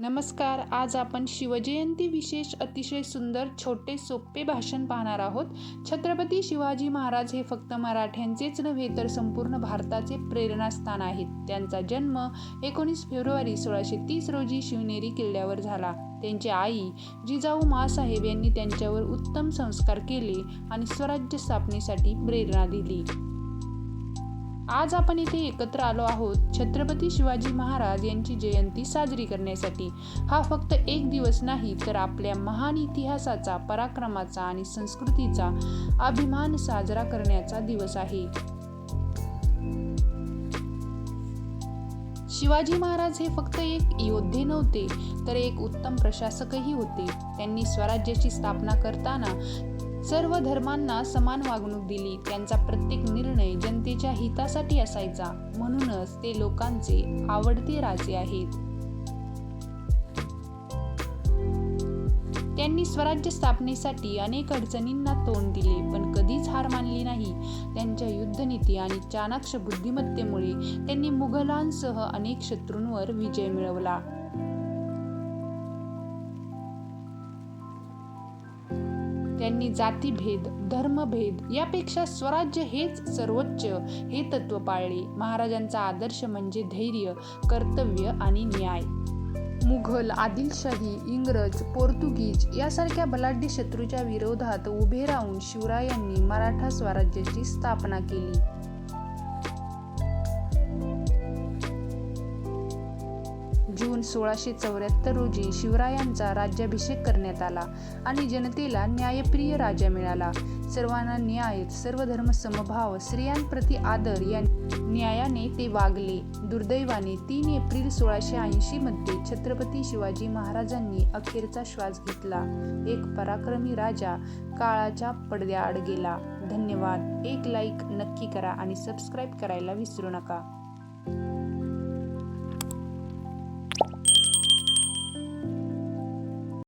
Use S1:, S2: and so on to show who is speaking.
S1: नमस्कार आज आपण शिवजयंती विशेष अतिशय सुंदर छोटे सोपे भाषण पाहणार आहोत. छत्रपती शिवाजी महाराज हे फक्त मराठ्यांचेच नव्हे तर संपूर्ण भारताचे प्रेरणास्थान आहेत. त्यांचा जन्म एकोणीस फेब्रुवारी सोळाशे तीस रोजी शिवनेरी किल्ल्यावर झाला. त्यांची आई जिजाऊ मासाहेब यांनी त्यांच्यावर उत्तम संस्कार केले आणि स्वराज्य स्थापनेसाठी प्रेरणा दिली. आज आपण इथे एकत्र आलो आहोत छत्रपती शिवाजी महाराज यांची जयंती साजरी करण्यासाठी. हा फक्त एक दिवस नाही तर आपल्या महान इतिहासाचा पराक्रमाचा आणि संस्कृतीचा अभिमान साजरा करण्याचा दिवस आहे. शिवाजी महाराज हे फक्त एक योद्धे नव्हते तर एक उत्तम प्रशासकही होते. त्यांनी स्वराज्याची स्थापना करताना सर्व धर्मांना समान वागणूक दिली त्यांचा प्रत्येक निर्णय जनतेच्या हितासाठी असायचा. म्हणूनच ते लोकांचे आवडते राजे आहेत. त्यांनी स्वराज्य स्थापनेसाठी अनेक अडचणींना तोंड दिले पण कधीच हार मानली नाही. त्यांच्या युद्धनीती आणि चाणाक्ष बुद्धिमत्तेमुळे त्यांनी मुघलांसह अनेक शत्रूंवर विजय मिळवला. त्यांनी जातीभेद धर्मभेद यापेक्षा स्वराज्य हेच सर्वोच्च हे तत्व पाळले. महाराजांचा आदर्श म्हणजे धैर्य कर्तव्य आणि न्याय. मुघल आदिलशाही इंग्रज पोर्तुगीज यासारख्या बलाढ्य शत्रूच्या विरोधात उभे राहून शिवरायांनी मराठा स्वराज्याची स्थापना केली. जून सोळाशे चौऱ्याहत्तर रोजी शिवरायांचा राज्याभिषेक करण्यात आला आणि जनतेला न्यायप्रिय राजा मिळाला. सर्वांना न्याय सर्वधर्म समभाव स्त्रियांप्रती आदर या न्यायाने ते वागले. दुर्दैवाने तीन एप्रिल सोळाशे ऐंशी मध्ये छत्रपती शिवाजी महाराजांनी अखेरचा श्वास घेतला. एक पराक्रमी राजा काळाच्या पडद्याआड गेला. धन्यवाद. एक लाईक नक्की करा आणि सबस्क्राईब करायला विसरू नका.